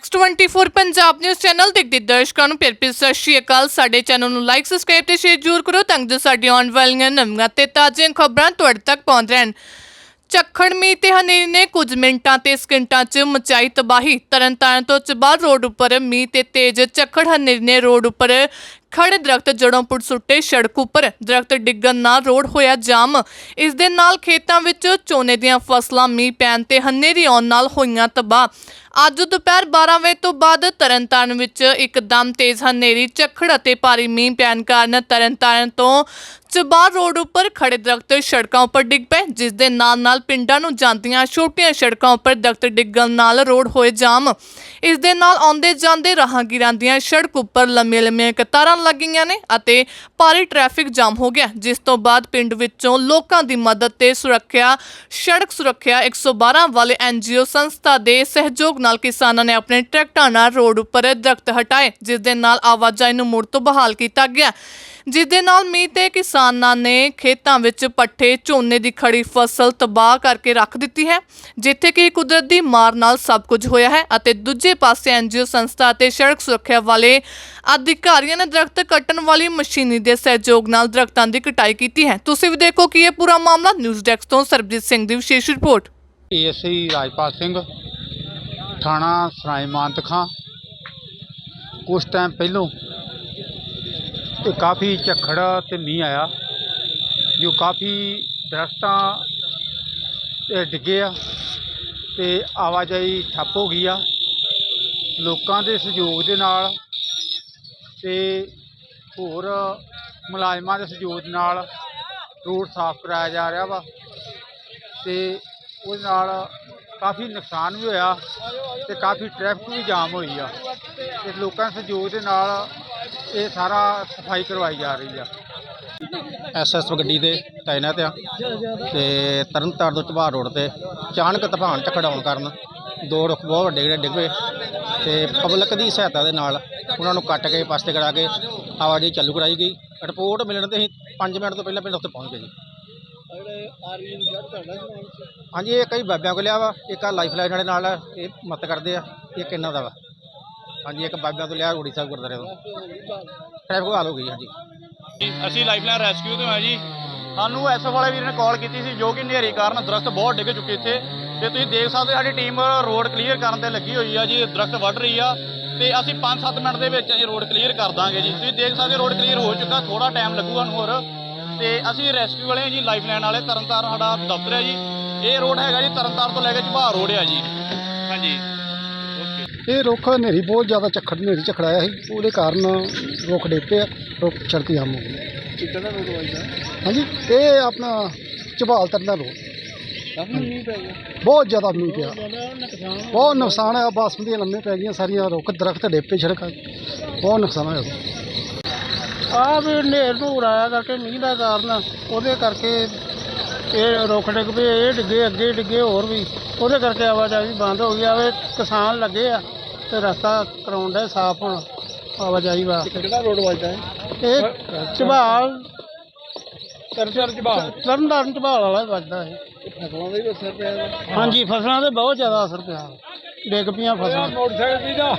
X24 Punjab news channel ਦੇਖਦੇ ਦਰਸ਼ਕਾਂ ਨੂੰ ਪਿਆਰ ਭਰੀ ਸਤਿ ਸ਼੍ਰੀ ਅਕਾਲ। ਸਾਡੇ ਚੈਨਲ ਨੂੰ ਲਾਈਕ ਸਬਸਕ੍ਰਾਈਬ ਤੇ ਸ਼ੇਅਰ ਜ਼ਰੂਰ ਕਰੋ ਤਾਂ ਜੋ ਸਾਡੀਆਂ ਆਉਣ ਵਾਲੀਆਂ ਨਵੀਆਂ ਤੇ ਤਾਜ਼ੀਆਂ ਖਬਰਾਂ ਤੁਹਾਡੇ ਤੱਕ ਪਹੁੰਚ ਰਹਿਣ। ਚੱਖੜ ਮੀਂਹ ਤੇ ਹਨੇਰੀ ਨੇ ਕੁਝ ਮਿੰਟਾਂ ਤੇ ਸਕਿੰਟਾਂ 'ਚ ਮਚਾਈ ਤਬਾਹੀ। ਤਰਨਤਾਰਨ ਤੋਂ ਚਬਾਰ ਰੋਡ ਉੱਪਰ ਮੀਂਹ ਤੇ ਤੇਜ਼ ਚੱਖੜ ਹਨੇਰੀ ਨੇ ਰੋਡ ਉੱਪਰ ਖੜੇ ਦਰਖਤ ਜੜੋਂ ਪੁੱਟ ਸੁੱਟੇ, ਸੜਕ ਉੱਪਰ ਦਰਖਤ ਡਿੱਗਣ ਨਾਲ ਰੋਡ ਹੋਇਆ ਜਾਮ। ਇਸ ਦੇ ਨਾਲ ਖੇਤਾਂ ਵਿੱਚ ਝੋਨੇ ਦੀਆਂ ਫਸਲਾਂ, ਮੀਂਹ ਪੈਣ ਤੇ ਹਨੇਰੀ ਆਉਣ ਨਾਲ ਹੋਈਆਂ ਤਬਾਹ। ਅੱਜ ਦੁਪਹਿਰ 12 ਵਜੇ ਤੋਂ ਬਾਅਦ ਤਰਨਤਾਰਨ ਵਿੱਚ ਇੱਕਦਮ ਤੇਜ਼ ਹਨੇਰੀ, ਝੱਖੜ ਅਤੇ ਭਾਰੀ ਮੀਂਹ ਪੈਣ ਕਾਰਨ ਤਰਨਤਾਰਨ ਤੋਂ ਚਬਾਰ ਰੋਡ ਉੱਪਰ ਖੜੇ ਦਰਖਤ ਸੜਕਾਂ ਉੱਪਰ ਡਿੱਗ ਪਏ, ਜਿਸ ਦੇ ਨਾਲ ਨਾਲ ਪਿੰਡਾਂ ਨੂੰ ਜਾਂਦੀਆਂ ਛੋਟੀਆਂ ਸੜਕਾਂ ਉੱਪਰ ਦਰਖਤ ਡਿੱਗਣ ਨਾਲ ਰੋਡ ਹੋਏ ਜਾਮ। ਇਸ ਦੇ ਨਾਲ ਆਉਂਦੇ ਜਾਂਦੇ ਰਾਹਗੀਰਾਂ ਦੀਆਂ ਸੜਕ ਉੱਪਰ ਲੰਮੀਆਂ ਲੰਮੀਆਂ ਕਤਾਰਾਂ ਲੱਗੀਆਂ ਨੇ ਅਤੇ ਭਾਰੀ ਟ੍ਰੈਫਿਕ ਜਾਮ ਹੋ ਗਿਆ। ਜਿਸ ਤੋਂ ਬਾਅਦ ਪਿੰਡ ਵਿੱਚੋਂ ਲੋਕਾਂ ਦੀ ਮਦਦ ਤੇ ਸੁਰੱਖਿਆ, ਸੜਕ ਸੁਰੱਖਿਆ 112 ਵਾਲੇ ਐਨਜੀਓ ਸੰਸਥਾ ਦੇ ਸਹਿਯੋਗ ਨਾਲ ਕਿਸਾਨਾਂ ਨੇ ਆਪਣੇ ਟਰੈਕਟਰਾਂ ਨਾਲ ਰੋਡ ਉੱਪਰ ਦਰਖਤ ਹਟਾਏ, ਜਿਸ ਦੇ ਨਾਲ ਆਵਾਜਾਈ ਨੂੰ ਮੁੜ ਤੋਂ ਬਹਾਲ ਕੀਤਾ ਗਿਆ। ਜਿਸ ਦੇ ਨਾਲ ਮੀਂਹ ਤੇ ਕਿਸਾਨਾਂ ਨੇ ਖੇਤਾਂ ਵਿੱਚ ਪੱਠੇ, ਝੋਨੇ ਦੀ ਖੜੀ ਫਸਲ ਤਬਾਹ ਕਰਕੇ ਰੱਖ ਦਿੱਤੀ ਹੈ, ਜਿੱਥੇ ਕਿ ਕੁਦਰਤ ਦੀ ਮਾਰ ਨਾਲ ਸਭ ਕੁਝ ਹੋਇਆ ਹੈ ਅਤੇ ਦੂਜੇ ਪਾਸੇ ਐਨਜੀਓ ਸੰਸਥਾ ਅਤੇ ਸੜਕ ਸੁਰੱਖਿਆ ਵਾਲੇ ਅਧਿਕਾਰੀਆਂ ਨੇ ਦਰਖਤ ਕੱਟਣ ਵਾਲੀ ਮਸ਼ੀਨੀ ਦੇ ਸਹਿਯੋਗ ਨਾਲ ਦਰਖਤਾਂ ਦੀ ਕਟਾਈ ਕੀਤੀ ਹੈ। ਤੁਸੀਂ ਵੀ ਦੇਖੋ ਕਿ ਇਹ ਪੂਰਾ ਮਾਮਲਾ ਨਿਊਜ਼ ਡੈਸਕ ਤੋਂ ਸਰਬਜੀਤ ਸਿੰਘ ਦੀ ਵਿਸ਼ੇਸ਼ ਰਿਪੋਰਟ। ਏਐਸਆਈ ਰਾਜਪਾਲ ਸਿੰਘ, ਥਾਣਾ ਸਰਾਏ ਮਾਨਤਖਾਂ। ਕੁਛ ਟਾਈਮ ਪਹਿਲੋਂ ਇਹ ਕਾਫੀ ਝੱਖੜ ਤੇ ਮੀਂਹ ਆਇਆ, ਜੋ ਕਾਫੀ ਦਰਖਤਾਂ ਡਿੱਗੇ ਆ ਤੇ ਆਵਾਜਾਈ ਠੱਪ ਹੋ ਗਈ ਆ। ਲੋਕਾਂ ਦੇ ਸਹਿਯੋਗ ਦੇ ਨਾਲ ਤੇ ਹੋਰ ਮੁਲਾਜ਼ਮਾਂ ਦੇ ਸਹਿਯੋਗ ਨਾਲ ਰੋਡ ਸਾਫ਼ ਕਰਾਇਆ ਜਾ ਰਿਹਾ ਵਾ ਤੇ ਉਹਦੇ ਨਾਲ ਕਾਫੀ ਨੁਕਸਾਨ ਵੀ ਹੋਇਆ ਤੇ ਕਾਫੀ ਟ੍ਰੈਫਿਕ ਵੀ ਜਾਮ ਹੋਈ ਆ ਤੇ ਲੋਕਾਂ ਦੇ ਸਹਿਯੋਗ ਦੇ ਨਾਲ ਇਹ ਸਾਰਾ ਸਫ਼ਾਈ ਕਰਵਾਈ ਜਾ ਰਹੀ ਆ। ਐਸਐਸ ਗੱਡੀ ਦੇ ਤਾਇਨਾਤ ਆ ਤੇ ਤਰਨਤਾਰਨ ਤੋਂ ਝਬਾਰ ਰੋਡ ਤੇ ਅਚਾਨਕ ਤੂਫਾਨ ਝਕੜਾਉਣ ਕਾਰਨ ਦੋ ਰੁੱਖ ਬਹੁਤ ਵੱਡੇ ਜਿਹੜੇ ਡਿੱਗ ਪਏ ਤੇ ਪਬਲਿਕ ਦੀ ਸਹਾਇਤਾ ਦੇ ਨਾਲ ਉਹਨਾਂ ਨੂੰ ਕੱਟ ਕੇ ਪਾਸੇ ਕਰਾ ਕੇ ਆਵਾਜਾਈ ਚਾਲੂ ਕਰਾਈ ਗਈ। ਰਿਪੋਰਟ ਮਿਲਣ ਤੇ ਅਸੀਂ 5 ਮਿੰਟ ਤੋਂ ਪਹਿਲਾਂ ਪਿੰਡ ਉੱਤੇ ਪਹੁੰਚ ਗਏ ਜੀ। ਹਾਂਜੀ ਇਹ ਕਈ ਬਾਬਿਆਂ ਕੋਲ ਲਿਆ ਵਾ ਇੱਕ ਆ ਲਾਈਫ ਲਾਈਨ ਵਾਲੇ ਨਾਲ ਆ, ਇਹ ਮਤ ਕਰਦੇ ਆ ਇੱਕ ਇਹਨਾਂ ਦਾ ਵਾ। ਹਾਂਜੀ ਇੱਕ ਬਾਬਿਆਂ ਤੋਂ ਲਿਆ ਰੋੜੀ ਸਾਹਿਬ ਗੁਰਦੁਆਰੇ ਤੋਂ। ਟ੍ਰੈਫਿਕ ਹਾਲ ਹੋ ਗਈ ਹਾਂਜੀ। ਅਸੀਂ ਲਾਈਫਲਾਈਨ ਰੈਸਕਿਊ ਤੋਂ ਆ ਜੀ। ਸਾਨੂੰ ਐਸਓ ਵਾਲੇ ਵੀਰ ਨੇ ਕਾਲ ਕੀਤੀ ਸੀ ਜੋ ਕਿ ਹਨੇਰੀ ਕਾਰਨ ਦਰਖਤ ਬਹੁਤ ਡਿੱਗ ਚੁੱਕੇ ਇੱਥੇ। ਤੇ ਤੁਸੀਂ ਦੇਖ ਸਕਦੇ ਹੋ ਸਾਡੀ ਟੀਮ ਰੋਡ ਕਲੀਅਰ ਕਰਨ ਤੇ ਲੱਗੀ ਹੋਈ ਆ ਜੀ ਦਰਖਤ ਵੱਢ ਰਹੀ ਆ। ਤੇ ਅਸੀਂ 5-7 ਮਿੰਟ ਦੇ ਵਿੱਚ ਅਸੀਂ ਰੋਡ ਕਲੀਅਰ ਕਰ ਦਾਂਗੇ ਜੀ। ਤੁਸੀਂ ਦੇਖ ਸਕਦੇ ਰੋਡ ਕਲੀਅਰ ਹੋ ਚੁੱਕਾ ਥੋੜਾ ਟਾਈਮ ਲੱਗੂਗਾ ਨੂੰ ਹੋਰ। ਤੇ ਅਸੀਂ ਰੈਸਕਿਊ ਵਾਲੇ ਜੀ ਲਾਈਫਲਾਈਨ ਵਾਲੇ ਤਰਨਤਾਰਨ ਸਾਡਾ ਦਫ਼ਤਰ ਹੈ ਜੀ। ਇਹ ਰੋਡ ਹੈਗਾ ਜੀ ਤਰਨਤਾਰਨ ਤੋਂ ਲੈ ਕੇ ਝਬਾਰ ਰੋਡ ਆ ਜੀ। ਹਾਂਜੀ। ਓਕੇ ਇਹ ਰੁੱਖ ਹਨੇਰੀ ਬਹੁਤ ਜ਼ਿਆਦਾ ਝੱਖੜ ਹਨੇਰੀ ਝੱਖੜ ਆਇਆ ਸੀ। ਉਹਦੇ ਕਾਰਨ ਰੁੱਖ ਡਿੱਗ ਪਿਆ ਰੁੱਖ ਸੜਕ ਜਾਮ ਹੋ ਗਈ ਕਿੱਦਾਂ ਦਾ ਰੋਡ ਵਾਈਦਾ ਹਾਂਜੀ ਇਹ ਆਪਣਾ ਝਬਾਲ ਤਰਨਾ ਰੋਡ ਕਾਫੀ ਮੀਂਹ ਪੈ ਗਿਆ। ਬਹੁਤ ਜ਼ਿਆਦਾ ਮੀਂਹ ਪਿਆ। ਬਹੁਤ ਨੁਕਸਾਨ ਆ ਬਾਸਮਤੀ ਲੰਮੇ ਪੈ ਗਈਆਂ ਸਾਰੀਆਂ ਰੁੱਖ ਦਰਖਤ ਡਿੱਪੇ ਸੜਕਾਂ ਬਹੁਤ ਨੁਕਸਾਨ ਹੋਇਆ। ਆ ਵੀ ਹਨੇਰ ਨੂਰ ਆਇਆ ਕਰਕੇ ਮੀਂਹ ਦਾ ਕਾਰਨ ਉਹਦੇ ਕਰਕੇ ਇਹ ਰੁੱਖ ਡਿੱਗ ਪਏ ਇਹ ਡਿੱਗੇ ਅੱਗੇ ਡਿੱਗੇ ਹੋਰ ਵੀ। ਉਹਦੇ ਕਰਕੇ ਆਵਾਜਾਈ ਬੰਦ ਹੋ ਗਈ ਆਵੇ ਕਿਸਾਨ ਲੱਗੇ ਆ ਤੇ ਰਸਤਾ ਕਰਾਉਣ ਦਾ ਸਾਫ਼ ਹੁਣ ਆਵਾਜਾਈ ਵਾਸਤੇ। ਕਿਹੜਾ ਰੋਡ ਵਾਈਦਾ ਹੈ? ਇਹ ਝਬਾਲ ਤਰਨਤਾਰਨ ਝਬਾਲ ਤਰਨਤਾਰਨ ਝਬਾਲ ਵਾਲਾ ਵੱਜਦਾ ਹੈ ਫਸਲਾਂ ਦੇ ਵੀ ਅਸਰ ਪਿਆ ਹਾਂਜੀ ਫਸਲਾਂ ਤੇ ਬਹੁਤ ਜ਼ਿਆਦਾ ਅਸਰ ਪਿਆ। ਡਿੱਗ ਪਈਆਂ ਫਸਲਾਂ। ਮੋਟਰਸਾਈਕਲ ਦੀ ਦਾ